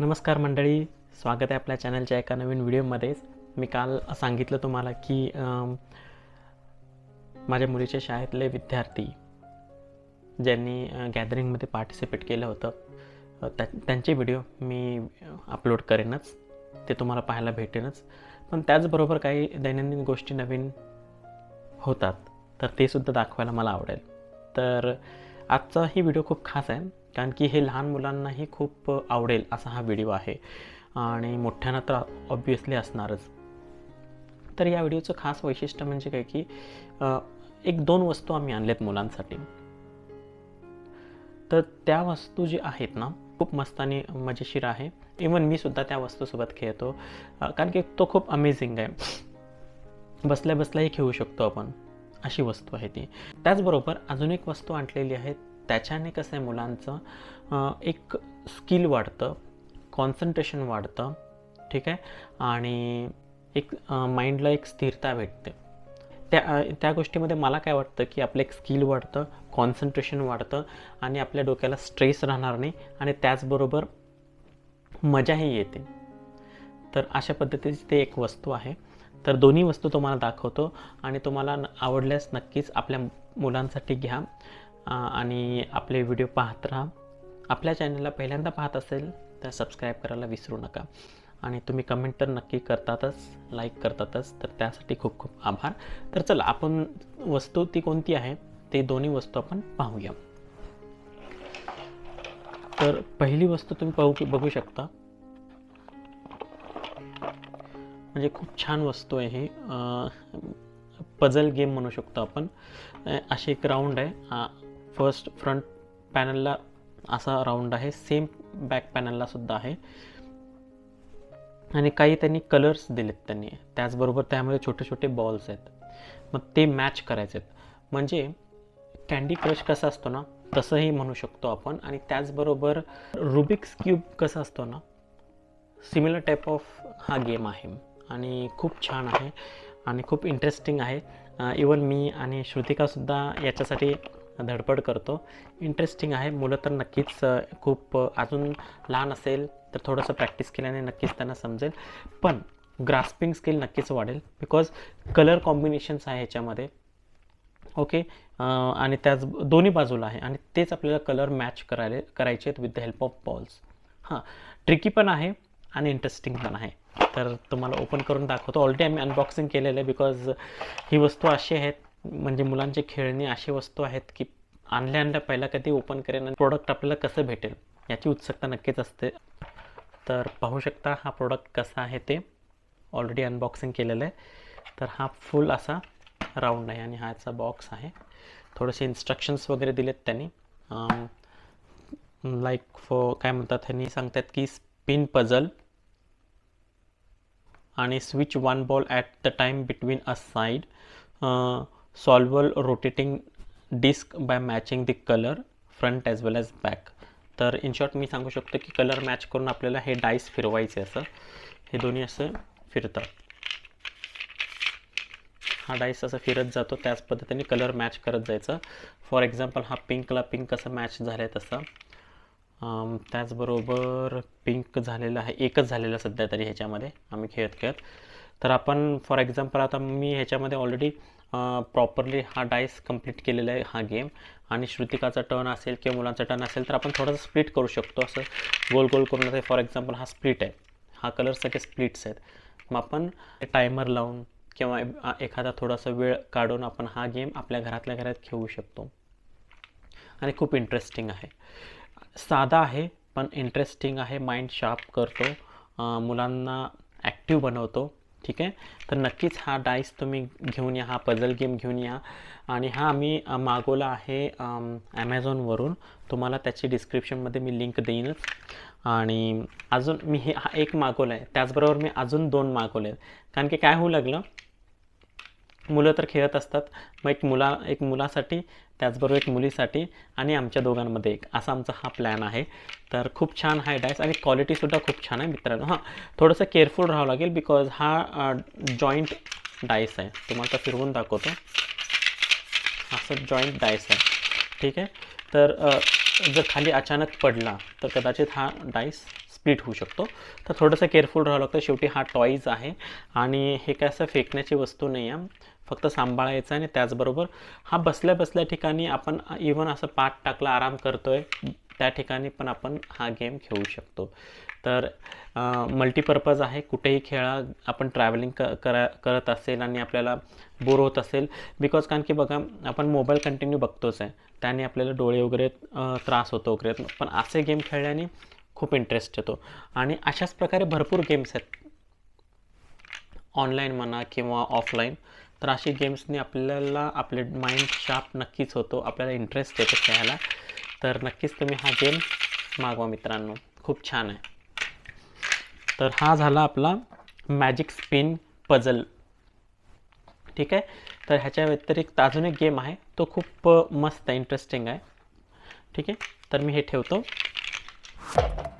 नमस्कार मंडळी स्वागत आहे आपल्या चॅनलच्या एका नवीन व्हिडिओमध्येच. मी काल सांगितलं तुम्हाला की माझ्या मुलीच्या शाळेतले विद्यार्थी ज्यांनी गॅदरिंगमध्ये पार्टिसिपेट केलं होतं त्या त्यांचे व्हिडिओ मी अपलोड करेनच. ते तुम्हाला पाहायला भेटेनच. पण त्याचबरोबर काही दैनंदिन गोष्टी नवीन होतात तर ते सुद्धा दाखवायला मला आवडेल. तर आजचा ही व्हिडिओ खूप खास आहे. कारण की हे लहान मुलांनाही खूप आवडेल असा हा व्हिडिओ आहे. आणि मोठ्यांना तर ऑब्वियसली असणारच. तर या व्हिडिओचं खास वैशिष्ट्य म्हणजे काय की एक दोन वस्तू आम्ही आणल्यात मुलांसाठी. तर त्या वस्तू जी आहेत ना खूप मस्त आणि मजेशीर आहे. इवन मी सुद्धा त्या वस्तूसोबत खेळतो. कारण की तो खूप अमेझिंग आहे. बसल्या बसल्याही खेळू शकतो आपण. अशी वस्तू आहे ती. त्याचबरोबर अजून एक वस्तू आणलेली आहे त्याच्याने कसं आहे मुलांचं एक स्किल वाढतं कॉन्सन्ट्रेशन वाढतं ठीक आहे? आणि एक माइंडला एक स्थिरता भेटते. त्या त्या गोष्टीमध्ये मला काय वाटतं की आपलं एक स्किल वाढतं कॉन्सन्ट्रेशन वाढतं आणि आपल्या डोक्याला स्ट्रेस राहणार नाही आणि त्याचबरोबर मजाही येते. तर अशा पद्धतीची ते एक वस्तू आहे. तर दोन्ही वस्तू तुम्हाला दाखवतो आणि तुम्हाला न- आवडल्यास नक्कीच आपल्या मुलांसाठी घ्या. आणि आपले व्हिडिओ पाहत राहा. आपल्या चॅनलला पहिल्यांदा पाहत असेल तर सबस्क्राईब करायला विसरू नका. आणि तुम्ही कमेंट तर नक्की करतातच लाईक करतातच तर त्यासाठी खूप खूप आभार. तर चला आपण वस्तू ती कोणती आहे? ते दोन्ही वस्तू आपण पाहूया. तर पहिली वस्तू तुम्ही पाहू बघू शकता. म्हणजे खूप छान वस्तू आहे ही. पझल गेम म्हणू शकतो आपण. अशी एक राऊंड आहे. फर्स्ट फ्रंट पॅनलला असा राऊंड आहे सेम बॅक पॅनलला सुद्धा आहे. आणि काही त्यांनी कलर्स दिलेत त्यांनी. त्याचबरोबर त्यामध्ये छोटे छोटे बॉल्स आहेत. मग ते मॅच करायचे आहेत. म्हणजे कॅन्डी क्रश कसा असतो ना तसंही म्हणू शकतो आपण. आणि त्याचबरोबर रुबिक्स क्यूब कसा असतो ना सिमिलर टाईप ऑफ हा गेम आहे. आणि खूप छान आहे. आणि खूप इंटरेस्टिंग आहे. इवन मी आणि श्रुतिकासुद्धा याच्यासाठी धडपड करतो. इंटरेस्टिंग आहे. मुलं तर नक्कीच खूप अजून लहान असेल तर थोडंसं प्रॅक्टिस केल्याने नक्कीच त्यांना समजेल. पण ग्रास्पिंग स्किल नक्कीच वाढेल बिकॉज कलर कॉम्बिनेशन्स आहे ह्याच्यामध्ये. ओके आणि त्याच दोन्ही बाजूला आहे. आणि तेच आपल्याला कलर मॅच करायला करायचे आहेत with the help of balls हां. ट्रिकी पण आहे आणि इंटरेस्टिंग पण आहे. तर तुम्हाला ओपन करून दाखवतो. ऑलरेडी आम्ही अनबॉक्सिंग केलेलं आहे बिकॉज ही वस्तू अशी आहेत म्हणजे मुलांचे खेळणी अशी वस्तू आहेत की आणल्या आणल्या पहिला कधी ओपन करेन आणि प्रोडक्ट आपल्याला कसं भेटेल याची उत्सुकता नक्कीच असते. तर पाहू शकता हा प्रोडक्ट कसा आहे ते. ऑलरेडी अनबॉक्सिंग केलेलं आहे. तर हा फुल असा राऊंड आहे आणि हा याचा बॉक्स आहे. थोडेसे इन्स्ट्रक्शन्स वगैरे दिलेत त्यांनी. लाईक फॉर काय म्हणतात त्यांनी सांगतात की स्पिन पझल आणि switch one ball at the time between a side solved rotating disc by matching the colour front as well as back तर इन शॉर्ट मी सांगू शकतो की कलर मॅच करून आपल्याला हे डाईस फिरवायचे असं हे दोन्ही असं फिरतात हा डाईस असं फिरत जातो त्याच पद्धतीने कलर मॅच करत जायचं. फॉर एक्झाम्पल हा पिंकला पिंक कसं मॅच झालं आहे तसं त्याचबरोबर पिंक झालेलं आहे एकच झालेलं सध्या तरी ह्याच्यामध्ये आम्ही खेळत खेळत तर आपण फॉर एक्झाम्पल आता मी ह्याच्यामध्ये ऑलरेडी प्रॉपरली हा डाईस कंप्लीट केलेला आहे हा गेम आणि श्रुतिकाचा टर्न असेल किंवा मुलांचा टर्न असेल तर आपण थोडंसं स्प्लिट करू शकतो. असं गोल गोल करून आता फॉर एक्झाम्पल हा स्प्लिट आहे. हा कलर सगळे स्प्लिट्स आहेत. मग आपण टायमर लावून किंवा एखादा थोडासा वेळ काढून आपण हा गेम आपल्या घरातल्या घरात खेळू शकतो. आणि खूप इंटरेस्टिंग आहे. साधा आहे पण इंटरेस्टिंग आहे. माइंड शार्प करतो. मुलांना ॲक्टिव्ह बनवतो. ठीक आहे? तर नक्कीच हा डाईस तुम्ही घेऊन या हा पझल गेम घेऊन या. आणि हा आम्ही मागवला आहे ॲमेझॉनवरून तुम्हाला त्याची डिस्क्रिप्शनमध्ये मी लिंक देईनच आणि अजून मी हे हा एक मागवला आहे त्याचबरोबर मी अजून दोन मागवले आहेत कारण की काय होऊ लागलं? मुलं तर खेळत असतात मग एक मुला एक मुलासाठी त्याचबरोबर एक मुलीसाठी आणि आमच्या दोघांमध्ये एक. असा आमचा हा प्लॅन आहे. तर खूप छान आहे डायस आणि क्वालिटीसुद्धा खूप छान आहे मित्रांनो. हां थोडंसं केअरफुल राहावं लागेल बिकॉज हा जॉईंट डायस आहे. तुम्हाला तर फिरवून दाखवतो. असं जॉईंट डायस आहे. ठीक आहे? तर जर खाली अचानक पडला तर कदाचित हा डाईस स्प्लिट होऊ शकतो. तर थोडंसं केअरफुल राहावं लागतं. शेवटी हा टॉईज आहे. आणि हे काय असं फेकण्याची वस्तू नाही आहे. फक्त सांभाळायचं आणि त्याचबरोबर हा बसल्या बसल्या ठिकाणी आपण इवन असं पाठ टाकला आराम करतोय त्या ठिकाणी पण आपण हा गेम खेळू शकतो. तर मल्टीपर्पज आहे. कुठेही खेळा आपण ट्रॅव्हलिंग क करा करत असेल आणि आपल्याला बोर होत असेल. बिकॉज कारण की बघा आपण मोबाईल कंटिन्यू बघतोच आहे. त्याने आपल्याला डोळे वगैरे त्रास होतो वगैरे. पण असे गेम खेळल्याने खूप इंटरेस्ट येतो. आणि अशाच प्रकारे भरपूर गेम्स आहेत. ऑनलाईन म्हणा किंवा ऑफलाईन तर अशी गेम्सनी आपल्याला आपले माइंड शार्प नक्कीच होतो आपल्याला इंटरेस्ट येतो खेळायला. तर नक्कीच तुम्ही हा गेम मागवा मित्रांनो. खूप छान आहे. तर हा झाला आपला मॅजिक स्पिन पझल ठीक आहे? तर ह्याच्या व्यतिरिक्त अजून एक गेम आहे. तो खूप मस्त आहे इंटरेस्टिंग आहे. ठीक आहे? तर मी हे ठेवतो. you